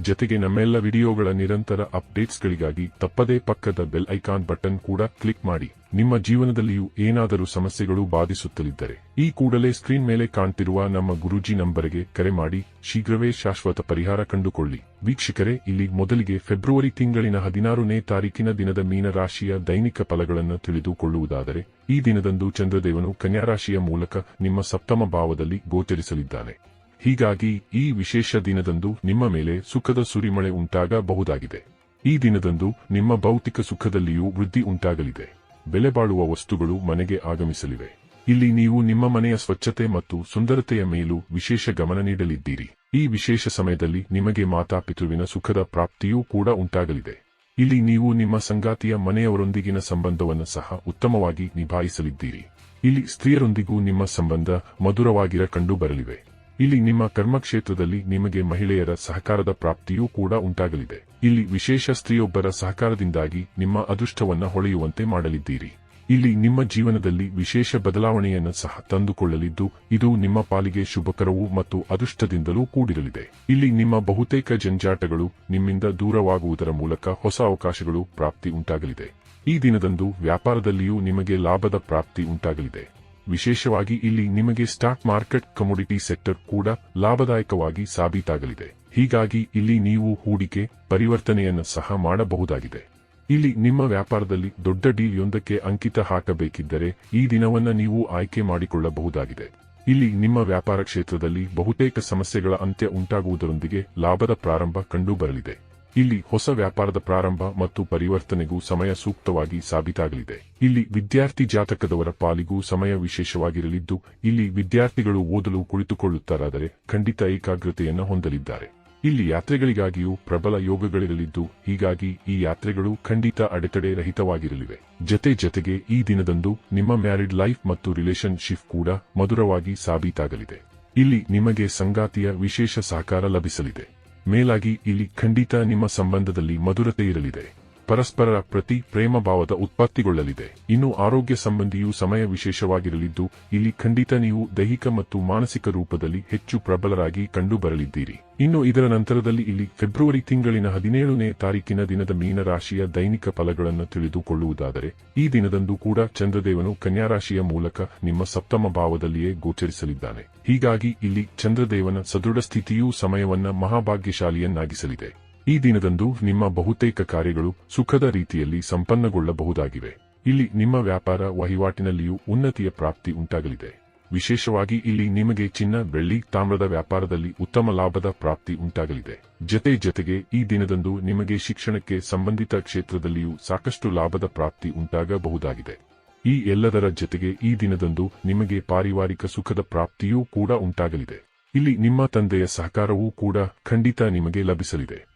ಜತೆಗೆ ನಮ್ಮೆಲ್ಲ ವಿಡಿಯೋಗಳ ನಿರಂತರ ಅಪ್ಡೇಟ್ಸ್ಗಳಿಗಾಗಿ ತಪ್ಪದೇ ಪಕ್ಕದ ಬೆಲ್ ಐಕಾನ್ ಬಟನ್ ಕೂಡ ಕ್ಲಿಕ್ ಮಾಡಿ. ನಿಮ್ಮ ಜೀವನದಲ್ಲಿಯೂ ಏನಾದರೂ ಸಮಸ್ಯೆಗಳು ಬಾಧಿಸುತ್ತಲಿದ್ದರೆ, ಈ ಕೂಡಲೇ ಸ್ಕ್ರೀನ್ ಮೇಲೆ ಕಾಣ್ತಿರುವ ನಮ್ಮ ಗುರೂಜಿ ನಂಬರ್ಗೆ ಕರೆ ಮಾಡಿ, ಶೀಘ್ರವೇ ಶಾಶ್ವತ ಪರಿಹಾರ ಕಂಡುಕೊಳ್ಳಿ. ವೀಕ್ಷಕರೇ, ಇಲ್ಲಿ ಮೊದಲಿಗೆ ಫೆಬ್ರವರಿ ತಿಂಗಳಿನ ಹದಿನಾರನೇ ತಾರೀಕಿನ ದಿನದ ಮೀನರಾಶಿಯ ದೈನಿಕ ಫಲಗಳನ್ನು ತಿಳಿದುಕೊಳ್ಳುವುದಾದರೆ, ಈ ದಿನದಂದು ಚಂದ್ರದೇವನು ಕನ್ಯಾರಾಶಿಯ ಮೂಲಕ ನಿಮ್ಮ ಸಪ್ತಮ ಭಾವದಲ್ಲಿ ಗೋಚರಿಸಲಿದ್ದಾನೆ. ಹೀಗಾಗಿ ಈ ವಿಶೇಷ ದಿನದಂದು ನಿಮ್ಮ ಮೇಲೆ ಸುಖದ ಸುರಿಮಳೆ ಉಂಟಾಗಬಹುದಾಗಿದೆ. ಈ ದಿನದಂದು ನಿಮ್ಮ ಭೌತಿಕ ಸುಖದಲ್ಲಿಯೂ ವೃದ್ಧಿ ಉಂಟಾಗಲಿದೆ. ಬೆಲೆ ಬಾಳುವ ವಸ್ತುಗಳು ಮನೆಗೆ ಆಗಮಿಸಲಿವೆ. ಇಲ್ಲಿ ನೀವು ನಿಮ್ಮ ಮನೆಯ ಸ್ವಚ್ಛತೆ ಮತ್ತು ಸುಂದರತೆಯ ಮೇಲೂ ವಿಶೇಷ ಗಮನ ನೀಡಲಿದ್ದೀರಿ. ಈ ವಿಶೇಷ ಸಮಯದಲ್ಲಿ ನಿಮಗೆ ಮಾತಾಪಿತೃವಿನ ಸುಖದ ಪ್ರಾಪ್ತಿಯೂ ಕೂಡ ಉಂಟಾಗಲಿದೆ. ಇಲ್ಲಿ ನೀವು ನಿಮ್ಮ ಸಂಗಾತಿಯ ಮನೆಯವರೊಂದಿಗಿನ ಸಂಬಂಧವನ್ನು ಸಹ ಉತ್ತಮವಾಗಿ ನಿಭಾಯಿಸಲಿದ್ದೀರಿ. ಇಲ್ಲಿ ಸ್ತ್ರೀಯರೊಂದಿಗೂ ನಿಮ್ಮ ಸಂಬಂಧ ಮಧುರವಾಗಿರ ಕಂಡು ಬರಲಿವೆ ಇಲ್ಲಿ ನಿಮ್ಮ ಕರ್ಮಕ್ಷೇತ್ರದಲ್ಲಿ ನಿಮಗೆ ಮಹಿಳೆಯರ ಸಹಕಾರದ ಪ್ರಾಪ್ತಿಯೂ ಕೂಡ ಉಂಟಾಗಲಿದೆ. ಇಲ್ಲಿ ವಿಶೇಷ ಸ್ತ್ರೀಯೊಬ್ಬರ ಸಹಕಾರದಿಂದಾಗಿ ನಿಮ್ಮ ಅದೃಷ್ಟವನ್ನ ಹೊಳೆಯುವಂತೆ ಮಾಡಲಿದ್ದೀರಿ. ಇಲ್ಲಿ ನಿಮ್ಮ ಜೀವನದಲ್ಲಿ ವಿಶೇಷ ಬದಲಾವಣೆಯನ್ನು ಸಹ ತಂದುಕೊಳ್ಳಲಿದ್ದು, ಇದು ನಿಮ್ಮ ಪಾಲಿಗೆ ಶುಭಕರವೂ ಮತ್ತು ಅದೃಷ್ಟದಿಂದಲೂ ಕೂಡಿರಲಿದೆ. ಇಲ್ಲಿ ನಿಮ್ಮ ಬಹುತೇಕ ಜಂಜಾಟಗಳು ನಿಮ್ಮಿಂದ ದೂರವಾಗುವುದರ ಮೂಲಕ ಹೊಸ ಅವಕಾಶಗಳು, ಪ್ರಾಪ್ತಿ ಉಂಟಾಗಲಿದೆ. ಈ ದಿನದಂದು ವ್ಯಾಪಾರದಲ್ಲಿಯೂ ನಿಮಗೆ ಲಾಭದ ಪ್ರಾಪ್ತಿ ಉಂಟಾಗಲಿದೆ. ವಿಶೇಷವಾಗಿ ಇಲ್ಲಿ ನಿಮಗೆ ಸ್ಟಾಕ್ ಮಾರ್ಕೆಟ್ ಕಮೋಡಿಟಿ ಸೆಕ್ಟರ್ ಕೂಡ ಲಾಭದಾಯಕವಾಗಿ ಸಾಬೀತಾಗಲಿದೆ. ಹೀಗಾಗಿ ಇಲ್ಲಿ ನೀವು ಹೂಡಿಕೆ, ಪರಿವರ್ತನೆಯನ್ನು ಸಹ ಮಾಡಬಹುದಾಗಿದೆ. ಇಲ್ಲಿ ನಿಮ್ಮ ವ್ಯಾಪಾರದಲ್ಲಿ ದೊಡ್ಡ ಡೀಲ್ ಯೊಂದಕ್ಕೆ ಅಂಕಿತ ಹಾಕಬೇಕಿದ್ದರೆ ಈ ದಿನವನ್ನ ನೀವು ಆಯ್ಕೆ ಮಾಡಿಕೊಳ್ಳಬಹುದಾಗಿದೆ. ಇಲ್ಲಿ ನಿಮ್ಮ ವ್ಯಾಪಾರ ಕ್ಷೇತ್ರದಲ್ಲಿ ಬಹುತೇಕ ಸಮಸ್ಯೆಗಳ ಅಂತ್ಯ ಉಂಟಾಗುವುದರೊಂದಿಗೆ ಲಾಭದ ಪ್ರಾರಂಭ ಕಂಡುಬರಲಿದೆ. ಇಲ್ಲಿ ಹೊಸ ವ್ಯಾಪಾರದ ಪ್ರಾರಂಭ ಮತ್ತು ಪರಿವರ್ತನೆಗೂ ಸಮಯ ಸೂಕ್ತವಾಗಿ ಸಾಬೀತಾಗಲಿದೆ. ಇಲ್ಲಿ ವಿದ್ಯಾರ್ಥಿ ಜಾತಕದವರ ಪಾಲಿಗೂ ಸಮಯ ವಿಶೇಷವಾಗಿರಲಿದ್ದು, ಇಲ್ಲಿ ವಿದ್ಯಾರ್ಥಿಗಳು ಓದಲು ಕುಳಿತುಕೊಳ್ಳುತ್ತಾರಾದರೆ ಖಂಡಿತ ಏಕಾಗ್ರತೆಯನ್ನು ಹೊಂದಲಿದ್ದಾರೆ. ಇಲ್ಲಿ ಯಾತ್ರೆಗಳಿಗಾಗಿಯೂ ಪ್ರಬಲ ಯೋಗಗಳಿರಲಿದ್ದು, ಹೀಗಾಗಿ ಈ ಯಾತ್ರೆಗಳು ಖಂಡಿತ ಅಡೆತಡೆ ರಹಿತವಾಗಿರಲಿವೆ. ಜತೆ ಜತೆಗೆ ಈ ದಿನದಂದು ನಿಮ್ಮ ಮ್ಯಾರಿಡ್ ಲೈಫ್ ಮತ್ತು ರಿಲೇಶನ್ಶಿಪ್ ಕೂಡ ಮಧುರವಾಗಿ ಸಾಬೀತಾಗಲಿದೆ. ಇಲ್ಲಿ ನಿಮಗೆ ಸಂಗಾತಿಯ ವಿಶೇಷ ಸಹಕಾರ ಲಭಿಸಲಿದೆ. ಮೇಲಾಗಿ ಇಲ್ಲಿ ಖಂಡಿತ ನಿಮ್ಮ ಸಂಬಂಧದಲ್ಲಿ ಮಧುರತೆ ಇರಲಿದೆ. ಪರಸ್ಪರರ ಪ್ರತಿ ಪ್ರೇಮ ಭಾವದ ಉತ್ಪತ್ತಿಗೊಳ್ಳಲಿದೆ. ಇನ್ನು ಆರೋಗ್ಯ ಸಂಬಂಧಿಯೂ ಸಮಯ ವಿಶೇಷವಾಗಿರಲಿದ್ದು, ಇಲ್ಲಿ ಖಂಡಿತ ನೀವು ದೈಹಿಕ ಮತ್ತು ಮಾನಸಿಕ ರೂಪದಲ್ಲಿ ಹೆಚ್ಚು ಪ್ರಬಲರಾಗಿ ಕಂಡುಬರಲಿದ್ದೀರಿ. ಇನ್ನು ಇದರ ನಂತರದಲ್ಲಿ ಇಲ್ಲಿ ಫೆಬ್ರವರಿ ತಿಂಗಳಿನ ಹದಿನೇಳನೇ ತಾರೀಕಿನ ದಿನದ ಮೀನರಾಶಿಯ ದೈನಿಕ ಫಲಗಳನ್ನು ತಿಳಿದುಕೊಳ್ಳುವುದಾದರೆ, ಈ ದಿನದಂದು ಕೂಡ ಚಂದ್ರದೇವನು ಕನ್ಯಾರಾಶಿಯ ಮೂಲಕ ನಿಮ್ಮ ಸಪ್ತಮ ಭಾವದಲ್ಲಿಯೇ ಗೋಚರಿಸಲಿದ್ದಾನೆ. ಹೀಗಾಗಿ ಇಲ್ಲಿ ಚಂದ್ರದೇವನ ಸದೃಢ ಸ್ಥಿತಿಯೂ ಸಮಯವನ್ನ ಮಹಾಭಾಗ್ಯಶಾಲಿಯನ್ನಾಗಿಸಲಿದೆ. ಈ ದಿನದಂದು ನಿಮ್ಮ ಬಹುತೇಕ ಕಾರ್ಯಗಳು ಸುಖದ ರೀತಿಯಲ್ಲಿ ಸಂಪನ್ನಗೊಳ್ಳಬಹುದಾಗಿವೆ. ಇಲ್ಲಿ ನಿಮ್ಮ ವ್ಯಾಪಾರ ವಹಿವಾಟಿನಲ್ಲಿಯೂ ಉನ್ನತಿಯ ಪ್ರಾಪ್ತಿ ಉಂಟಾಗಲಿದೆ. ವಿಶೇಷವಾಗಿ ಇಲ್ಲಿ ನಿಮಗೆ ಚಿನ್ನ, ಬೆಳ್ಳಿ, ತಾಮ್ರದ ವ್ಯಾಪಾರದಲ್ಲಿ ಉತ್ತಮ ಲಾಭದ ಪ್ರಾಪ್ತಿ ಉಂಟಾಗಲಿದೆ. ಜತೆ ಜತೆಗೆ ಈ ದಿನದಂದು ನಿಮಗೆ ಶಿಕ್ಷಣಕ್ಕೆ ಸಂಬಂಧಿತ ಕ್ಷೇತ್ರದಲ್ಲಿಯೂ ಸಾಕಷ್ಟು ಲಾಭದ ಪ್ರಾಪ್ತಿ ಉಂಟಾಗಬಹುದಾಗಿದೆ. ಈ ಎಲ್ಲದರ ಜತೆಗೆ ಈ ದಿನದಂದು ನಿಮಗೆ ಪಾರಿವಾರಿಕ ಸುಖದ ಪ್ರಾಪ್ತಿಯೂ ಕೂಡ ಉಂಟಾಗಲಿದೆ. ಇಲ್ಲಿ ನಿಮ್ಮ ತಂದೆಯ ಸಹಕಾರವೂ ಕೂಡ ಖಂಡಿತ ನಿಮಗೆ ಲಭಿಸಲಿದೆ.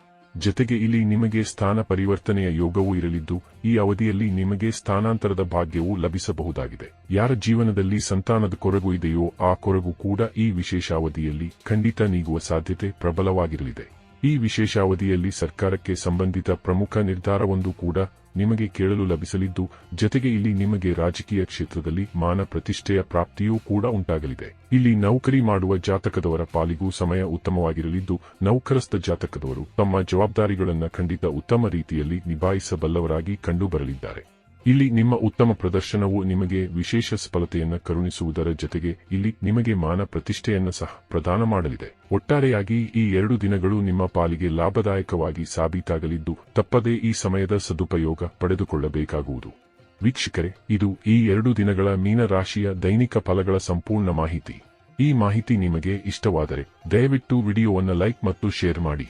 ಜತೆಗೆ ಇಲ್ಲಿ ನಿಮಗೆ ಸ್ಥಾನ ಪರಿವರ್ತನೆಯ ಯೋಗವೂ ಇರಲಿದ್ದು, ಈ ಅವಧಿಯಲ್ಲಿ ನಿಮಗೆ ಸ್ಥಾನಾಂತರದ ಭಾಗ್ಯವೂ ಲಭಿಸಬಹುದಾಗಿದೆ. ಯಾರ ಜೀವನದಲ್ಲಿ ಸಂತಾನದ ಕೊರಗು ಇದೆಯೋ ಆ ಕೊರಗು ಕೂಡ ಈ ವಿಶೇಷ ಅವಧಿಯಲ್ಲಿ ಖಂಡಿತ ನೀಗುವ ಸಾಧ್ಯತೆ ಪ್ರಬಲವಾಗಿರಲಿದೆ. ಈ ವಿಶೇಷ ಅವಧಿಯಲ್ಲಿ ಸರ್ಕಾರಕ್ಕೆ ಸಂಬಂಧಿತ ಪ್ರಮುಖ ನಿರ್ಧಾರವೊಂದು ಕೂಡ ನಿಮಗೆ ಕೇಳಲು ಲಭಿಸಲಿದ್ದು, ಜತೆಗೆ ಇಲ್ಲಿ ನಿಮಗೆ ರಾಜಕೀಯ ಕ್ಷೇತ್ರದಲ್ಲಿ ಮಾನ ಪ್ರತಿಷ್ಠೆಯ ಪ್ರಾಪ್ತಿಯೂ ಕೂಡ ಉಂಟಾಗಲಿದೆ. ಇಲ್ಲಿ ನೌಕರಿ ಮಾಡುವ ಜಾತಕದವರ ಪಾಲಿಗೂ ಸಮಯ ಉತ್ತಮವಾಗಿರಲಿದ್ದು, ನೌಕರಸ್ಥ ಜಾತಕದವರು ತಮ್ಮ ಜವಾಬ್ದಾರಿಗಳನ್ನು ಖಂಡಿತ ಉತ್ತಮ ರೀತಿಯಲ್ಲಿ ನಿಭಾಯಿಸಬಲ್ಲವರಾಗಿ ಕಂಡುಬರಲಿದ್ದಾರೆ. ಇಲ್ಲಿ ನಿಮ್ಮ ಉತ್ತಮ ಪ್ರದರ್ಶನವು ನಿಮಗೆ ವಿಶೇಷ ಸಫಲತೆಯನ್ನು ಕರುಣಿಸುವುದರ ಜೊತೆಗೆ ಇಲ್ಲಿ ನಿಮಗೆ ಮಾನ ಪ್ರತಿಷ್ಠೆಯನ್ನು ಸಹ ಪ್ರದಾನ ಮಾಡಲಿದೆ. ಒಟ್ಟಾರೆಯಾಗಿ ಈ ಎರಡು ದಿನಗಳು ನಿಮ್ಮ ಪಾಲಿಗೆ ಲಾಭದಾಯಕವಾಗಿ ಸಾಬೀತಾಗಲಿದ್ದು ತಪ್ಪದೇ ಈ ಸಮಯದ ಸದುಪಯೋಗ ಪಡೆದುಕೊಳ್ಳಬೇಕಾಗುವುದು. ವೀಕ್ಷಕರೇ, ಇದು ಈ ಎರಡು ದಿನಗಳ ಮೀನರಾಶಿಯ ದೈನಿಕ ಫಲಗಳ ಸಂಪೂರ್ಣ ಮಾಹಿತಿ. ಈ ಮಾಹಿತಿ ನಿಮಗೆ ಇಷ್ಟವಾದರೆ ದಯವಿಟ್ಟು ವಿಡಿಯೋವನ್ನು ಲೈಕ್ ಮತ್ತು ಶೇರ್ ಮಾಡಿ.